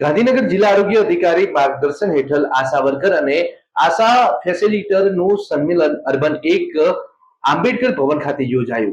ગાંધીનગર જિલ્લા આરોગ્ય અધિકારી માર્ગદર્શન હેઠળ આશા વર્કર અને આશા ફેસિલિટરનું સંમેલન અર્બન એક આંબેડકર ભવન ખાતે યોજાયું.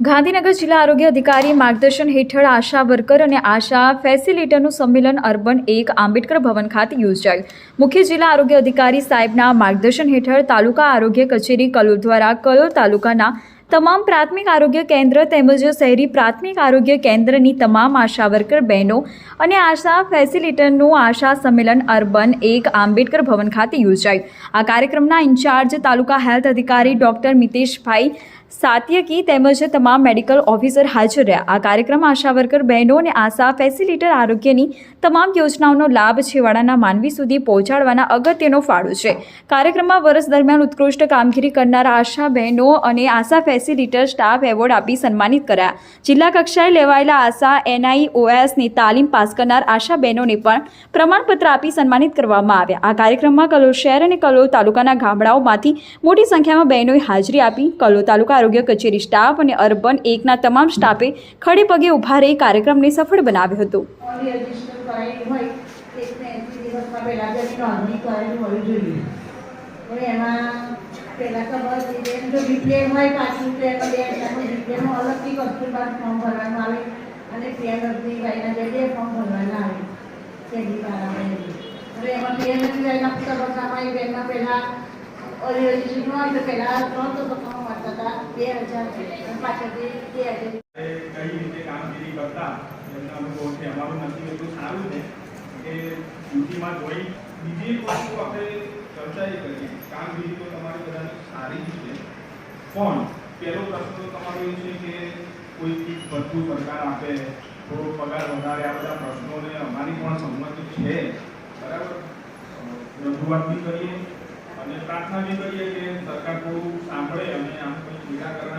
ગાંધીનગર જિલ્લા આરોગ્ય અધિકારી માર્ગદર્શન હેઠળ આશા વર્કર અને આશા ફેસિલિટરનું સંમેલન અર્બન એક આંબેડકર ભવન ખાતે યોજાયું. મુખ્ય જિલ્લા આરોગ્ય અધિકારી સાહેબના માર્ગદર્શન હેઠળ તાલુકા આરોગ્ય કચેરી કલોલ દ્વારા કલોલ તાલુકાના તમામ પ્રાથમિક આરોગ્ય કેન્દ્ર તેમજ શહેરી પ્રાથમિક આરોગ્ય કેન્દ્રની તમામ આશા વર્કર બહેનો અને આશા ફેસિલિટરનું આશા સંમેલન અર્બન એક આંબેડકર ભવન ખાતે યોજાયું. આ કાર્યક્રમના ઇન્ચાર્જ તાલુકા હેલ્થ અધિકારી ડોક્ટર મિતેશભાઈ સાત્યકી તેમજ તમામ મેડિકલ ઓફિસર હાજર રહ્યા. આ કાર્યક્રમ આશા વર્કર, બહેનો અને આશા ફેસિલિટર આરોગ્યની તમામ યોજનાઓનો લાભ છેવાડાના માનવી સુધી પહોંચાડવાના અગત્યનો ફાળો છે. કાર્યક્રમમાં વર્ષ દરમિયાન ઉત્કૃષ્ટ કામગીરી કરનાર આશા, બહેનો અને આશા ફેસિલિટર સ્ટાફ એવોર્ડ આપી સન્માનિત કરાયા. જિલ્લા કક્ષાએ લેવાયેલા આશા એનઆઈઓએસની તાલીમ પાસ કરનાર આશા બહેનોને પણ પ્રમાણપત્ર આપી સન્માનિત કરવામાં આવ્યા. આ કાર્યક્રમમાં કલોલ શહેર અને કલોલ તાલુકાના ગામડાઓમાંથી મોટી સંખ્યામાં બહેનોએ હાજરી આપી. કલોલ તાલુકા આરોગ્ય કચેરી સ્ટાફ અને અર્બન એકના તમામ સ્ટાફે ખડે પગે ઊભા રહી કાર્યક્રમને સફળ બનાવ્યો હતો. અને પીએનએફની તો પહેલાં હજાર કઈ રીતે કામગીરી કરતા એમના અનુભવ અમારું નસીબ એટલું સારું છે કે ડ્યુટીમાં જોઈ બીજી વસ્તુ આપણે ચર્ચા એ કરીએ કામગીરી તો તમારી બધાની સારી જ છે. પણ પહેલો પ્રશ્ન તમારો એ છે કે કોઈ ચીજ બધું સરકાર આપે થોડો પગાર વધારે આ બધા પ્રશ્નોને અમારી પણ સંમતિ છે. બરાબર? રજૂઆત બી કરીએ. અને પ્રાર્થના બી કરીએ કે સરકાર થોડું સાંભળે અને આનું કોઈ નિરાકરણ